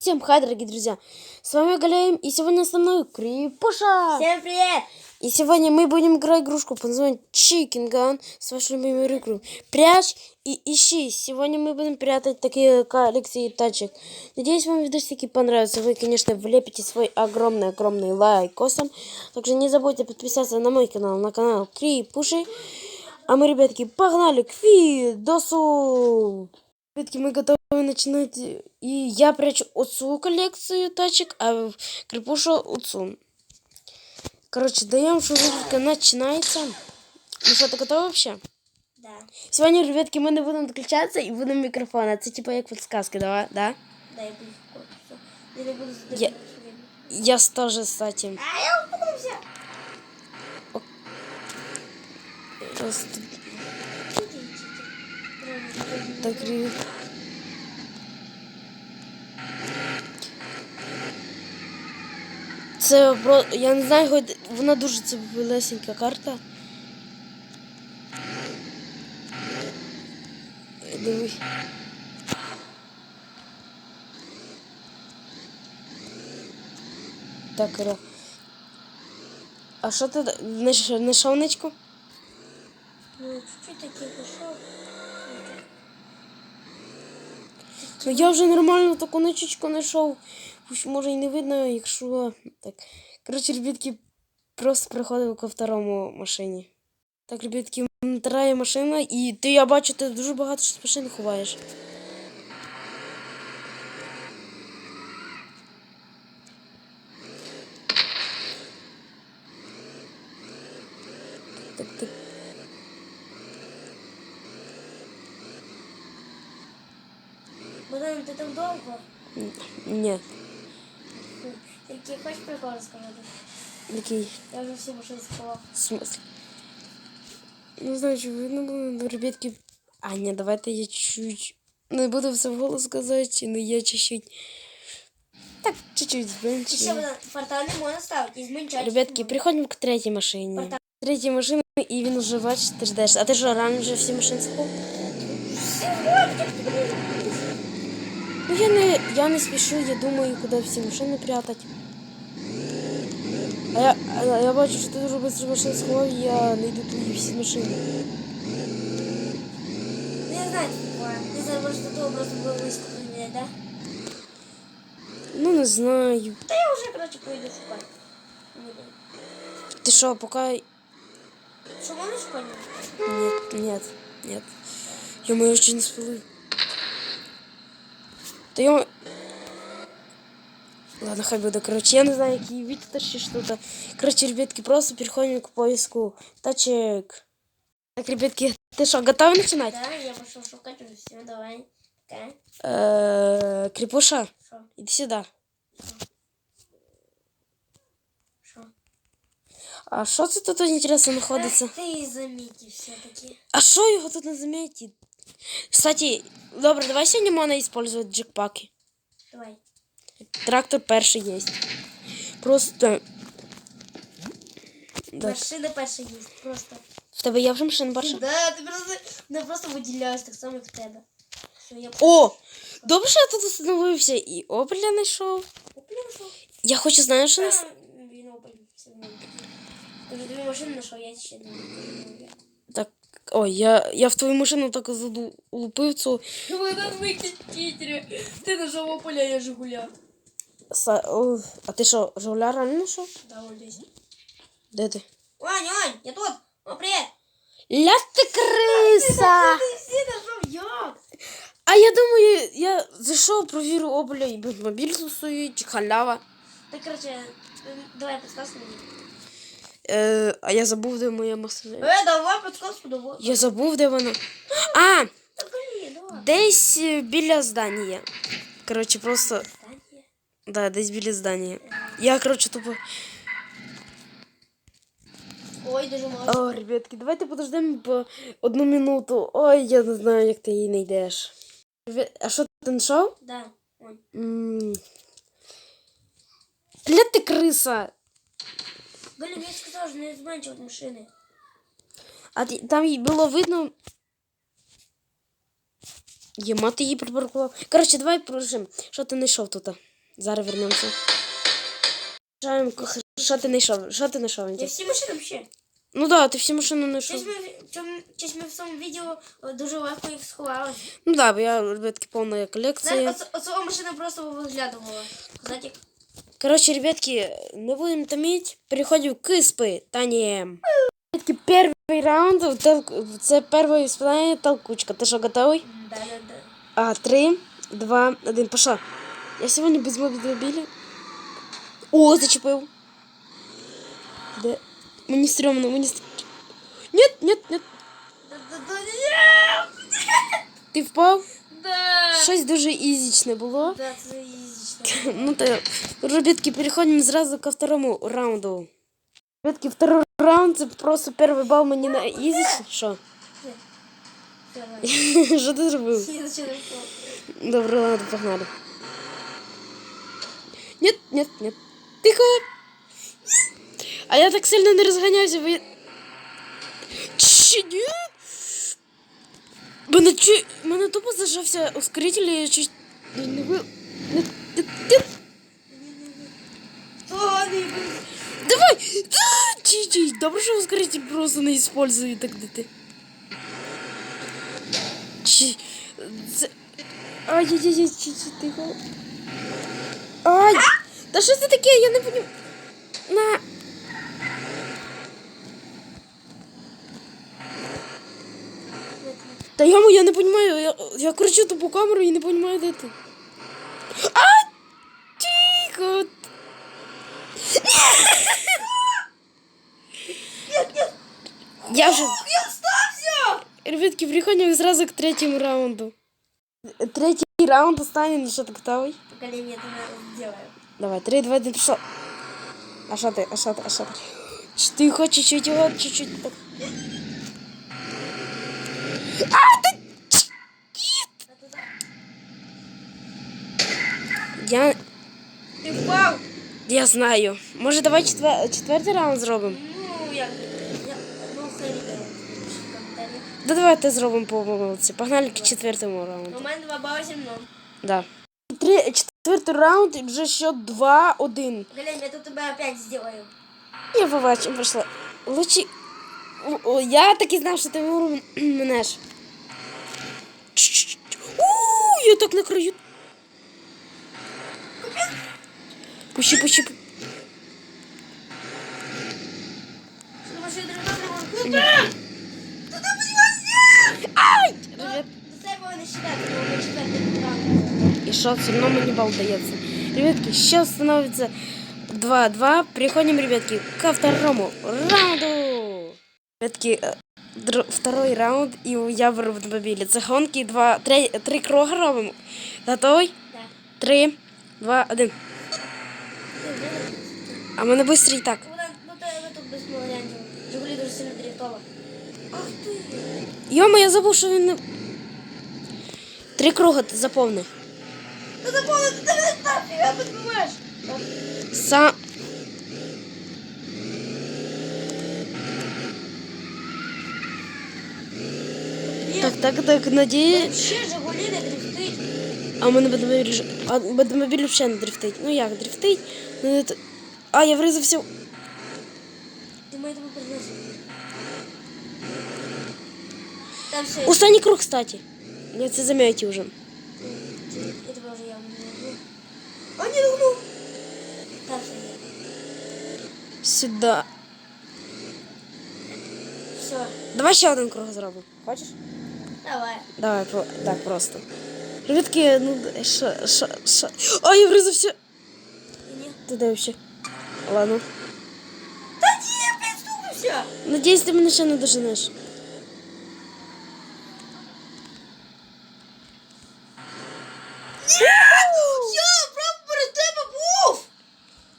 Всем хай, дорогие друзья! С вами Галеем, и сегодня со мной Крипуша! Всем привет! И сегодня мы будем играть игрушку под названием Chicken Gun с вашей любимой игрой. Прячь и ищи. Сегодня мы будем прятать такие коллекции тачек. Надеюсь, вам видосики понравятся. Вы, конечно, влепите свой огромный-огромный лайкосом. Также не забудьте подписаться на мой канал, на канал Крипуши. А мы, ребятки, погнали к видосу! Ребятки, мы готовы начинать. И я прячу отцу коллекцию тачек, а Крипуша отцу. Короче, даем, что рубрика начинается. Ну что, ты готова вообще? Да. Сьогодні, ребятки, ми не будемо відключатися і будемо мікрофон. А це типа як підсказки, да? да? Да, я буду в корпусу. Я не буду Я- задерживать время. Я теж, кстати. А я упадемся! Раз, тут так рі- Це. Я не знаю, вона дуже це лесенька карта. Диви. Так, Ро. А що ти на шовничку? Ну, чуть-чуть такие пошел. Ну я вже нормально таку ночечку знайшов. Хоч може і не видно, якщо так. Коротше, ребятки, просто приходив ко второму машині. Так, ребятки, вторая машина, і ти я бачу, ти дуже багато з машин ховаєш. Богдан, ты там долго? Ні. Только хочешь прикол рассказать? Який Я уже все машины сховал. смысл? Ну, знаю, чи видно було, ну, ребятки. А, ні, давайте я чуть. Не буду все вголос сказати, але я чуть-чуть. Так, чуть-чуть Еще, зменшую. Богдан, портал не можно ставить, изменчать. Ребятки, переходимо к третій машині. Портал. Третя машина, і він вже бачиш, ти ждеш. А ти що, рано вже всі машини схов? Ну я не, я не спішу, я думаю, куди всі машини прятати. А я, а я бачу, що ти дуже швидко машин сховав, і я знайду твої всі машини. Ну, я знаю, что такое. Не знаю, может, это просто было выскочить меня, да? Ну не знаю. Да я уже, короче, пойду шукать. Буду. Ти що, поки. Что, можно шукать? Нет, нет, нет. Я мою очень не спалив. Та я... Ладно, хай буде. Короче, я не знаю, який вітер чи що-то. Короче, ребятки, просто переходим к поиску тачек. Так, ребятки, ты что, готовы начинать? Да, я пошел шукать уже все, давай. Так, Э, Крепуша, что? иди сюда. Что? А що це тут інтересно знаходиться? Ты замети все-таки. А що його тут не замітить? Кстати, добре, давай сьогодні можна использовать джекпаки. Давай. Трактор перший є. Просто. Машина перша есть, просто. В тебе є вже машина перша? Да, ты просто, ну, просто выделяешь так само, як в тебе. Що я О! Добре, що я тут остановився і опеля знайшов. куплю, Я хочу знати, що нас. Він опель, все одно. Ти вже дві машини знайшов, я ще одну. Так. Ой, я, я в твою машину так залупив цю. Ви нас виключіть. Ти знайшов опеля, я Жигуля. Са... о, А ти що, Жуля реально знайшов? Да, вот здесь. Де ти? Вань, Вань, я тут. О, привет. Ля ти криса! Ти всі як? А я думаю, я зайшов, провірю опеля і мобіль стоїть, халява. Так, короче, давай подсказку мені. Е, а я забув, де моя машина. Е, давай подсказку, давай. Я забув, де вона. А! Десь е, біля здання. Коротше, просто. Да, десь біля здання. Я, коротше, тупо. Ой, дуже мало. О, ребятки, давайте подождемо по одну минуту. Ой, я не знаю, як ти її. Ребят, А що ти знайшов? Да. Ля ти криса! Блін, я ж сказала, що не зменшувати машини. А ти- там було видно. Єма, ти її припаркував. Коротше, давай прожим. Що ти знайшов тут? Зараз вернемося. Що ти знайшов? Що ти знайшов? Я всі машини вообще. Ну да, ти всі машини знайшов. Щось ми, в цьому- відео дуже легко їх сховали. Ну да, бо я ребятки повна колекція. Оцього машина просто виглядувала. Знаєте, Короче, ребятки, не будем томить, переходим к испытаниям. Ребятки, первый раунд, тол- це перше испытание толкучка. Ти що, готовий? да, да, да. А, три, два, один, пошла. Я сегодня без мобиля. О, зачепив. Де? Мені стрёмно, мені стрёмно. Нет, нет, нет. Да, да, да, ні! Ти впав? Да. Щось дуже ізічне було. Да, це ізічно. Ну то, ребятки, переходим сразу ко второму раунду. Ребятки, второй раунд, просто перший бал мені на ізі. Що? Все, ладно. Що ти зробив? Я зачем Добре, ладно, погнали. Нет, нет, нет. Тихо. А я так сильно не розганяюся, бо я... Чи ні? Мене чи... Мене тупо зажався ускоритель, і я чуть... не ви- Нет, нет, нет. Давай! Чи-чи, добре, що ускоритель просто не использую де ти. Чи... Ай-яй-яй, чи-чи, тихо. Ай! Та що це таке? Я не понимаю. На... Та я, я не понимаю, я, я кручу тупу камеру і не понимаю, де ти. А! Тихо! Я вже... Я остався! Ребятки, переходим сразу к третьему раунду. Третий раунд останется, ну что ты готовый? Поколение это сделаю. Давай, три, два, один, пошел. А что ты, а что ты, а что ты? Тихо, чуть-чуть, вот, чуть-чуть. А, да... Я, Ти впав! я знаю. Может, давай четвер... четвертий раунд зробимо? Ну, як? Я, ну, хай Да давай ти зробимо по помилці. Погнали к четвертому раунду. У мене два бали зі мною. Да. Три, четвертий раунд і вже счет 2-1. Галень, я тут тебе опять сделаю. Я побачив, пройшла. Лучі. О, я так і знав, що ти мене ж. Я так на краю. Пущи, пущи. пу- Що машина дрона Ай! Ну, До себе не ми четвертий раунд. І що, все одно мені бал. Ребятки, сейчас становится 2-2. Переходим, ребятки, ко второму раунду. Ребятки, э, второй раунд, і я в мобілі. Це гонки, два, три, три круги робимо. Готовий? Да. Три, два, один. А мене швидко і так. Ну, да, ну тут без молодянців. Жигулі дуже сильно дрифтова. Ах ти. Йома, я забув, що він не. Три круги ти заповни. Та заповни, ти тебе так фіга підбиваєш. Сам. Так, так, так, надію. Ще Жигулі не дрифтить. А у мене бадмобіль, ж- а бадмобіль взагалі не дрифтить. Ну як, дрифтить? Ну, не А, я врізався. в- тебе приносити. Там все. Останній круг, кстати. Я це зам'яті вже. Не люблю. А не люблю. Там все є. Сюди. Все. Давай ще один круг зробимо. Хочеш? Давай. Давай, так просто. Ребятки, ну ша, ша, ша. А, я врізався. Ти де вообще? Ладно. Та ні, я підступився. Надіюсь, ти мене ще не доженеш. Я прямо перед тебе був.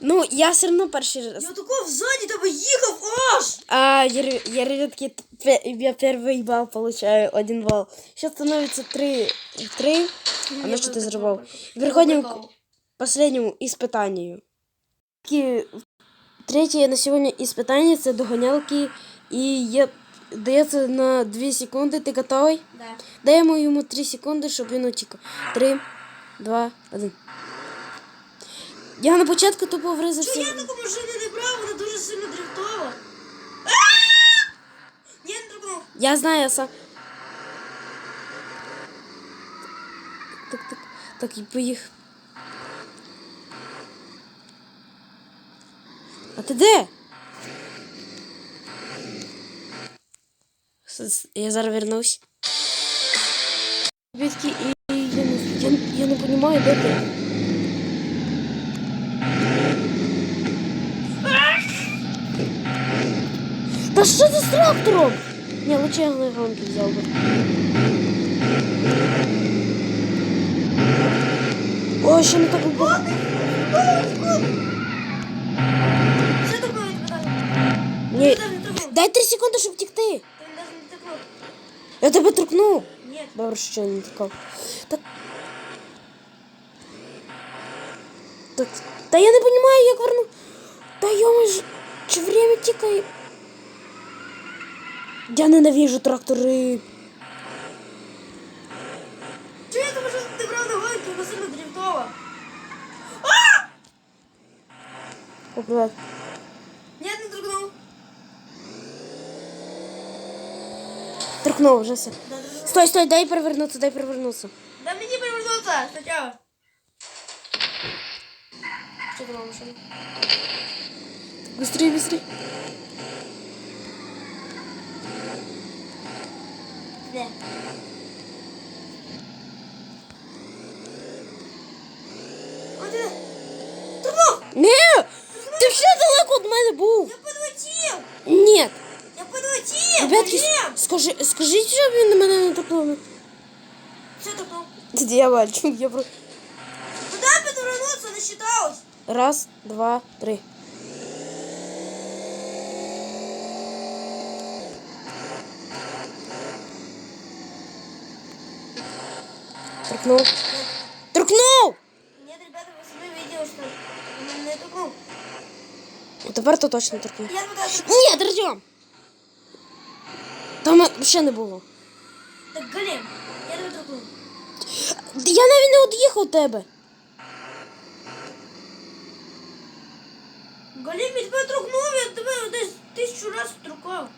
Ну, я все одно перший раз. Я такого ззаді тебе їхав аж. А, я, ре- я ребятки, пе- я первый балл получаю, один балл. Сейчас становится три, три. А на что ты заработал? Переходим к последнему испытанию. Такі, Третє на сьогодні іспитання це догонялки. І є, дається на 2 секунди. Ти готовий? Да. Даємо йому 3 секунди, щоб він утік. 3, 2, 1. Я на початку тупо Чого врізався. я таку машину не брав, вона дуже сильно дрифтова. Ні, не трогнув. Я знаю, я сам. Так, так, так, і поїхав. А ти де? Я зараз вернусь. Ребятки, і я не, я, я не понимаю, де ти? Та що ти з трактором? Ні, лучше я на гонки взяв би. Ой, ще не так було. Все трогнув, я тебе дав. Ні. Ти не трогнув. Дай 3 секунди, щоб втекти. Ти навіть не трогнув. Я тебе торкнув. Ні. Добре, що не тікав. Так. Так. Та я не розумію, як верну. Та йома ж. Чи время тікає? Я ненавижу трактори. Чого я таку машину не брав на гонки, вона сильно дрифтова. О, привет. Ні, не трогнув. Торкнув вже все. Да, да, да. Стой, стой, дай перевернутися, дай перевернутися. Да мне не повернуться сначала. Что там машина? Быстрей, быстрей. Да. Вот это. Трубу! Ні! Ти вже далеко від мене був. Я подводил! Ні. Я подводил! Ребятки, Блин! скажи, скажіть, щоб він на мене не торкнув. Что такое? Я бачу, я про... Куда подвернуться? Насчиталось. Раз, два, три. Торкнув. Торкнув! Нет, ребята, вы сами видели, что он не трогнул. Тепер то точно торкнув. Я туда... Ні, Артем! Там ще не було. Так, голем. Я туда трогнул. Я навіть не од'їхав від тебе. Голем, я тебе трогнув, я тебе десь тисячу раз трукав.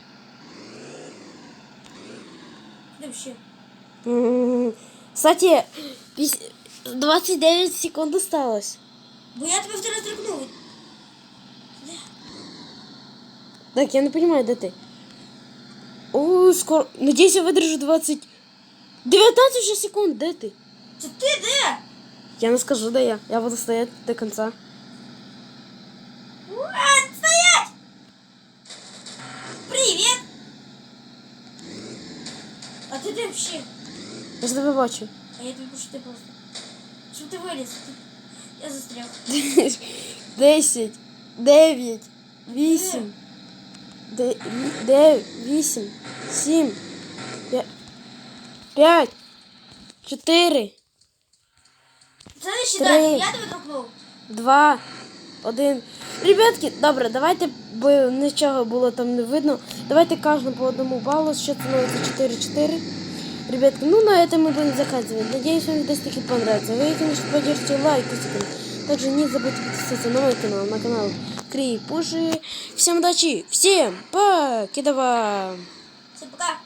Де вообще? М, Кстати, піс- 29 секунд осталось. Бо я тебе вчора трукнув. Так, я не понимаю, де ти. О, скоро. Надіюсь, я видержу 20. 19 вже секунд, де ти? Це ти де? Я не скажу, де я. Я буду стоять до кінця. What? Стоять! Привет! А ты где вообще? Я ж тебе бачу. А я только что ты просто. Что ты вылез? Ты- Я застрял. 10, 9, 8, 9, 8, 7, 5, 4, Це не считай, Три. я тебе трукнув. Два, один. Ребятки, добре, давайте, бо нічого було там не видно. Давайте кожному по одному балу. Счет становится 4-4. Ребятки, ну на этом мы будем заканчивать. Надеюсь, вам видосики понравится. Вы, конечно, поддержите лайкосиком. Также не забудьте подписаться на мой канал, на канал Крей Пуши. Всем удачи, всем покедова! Всем пока.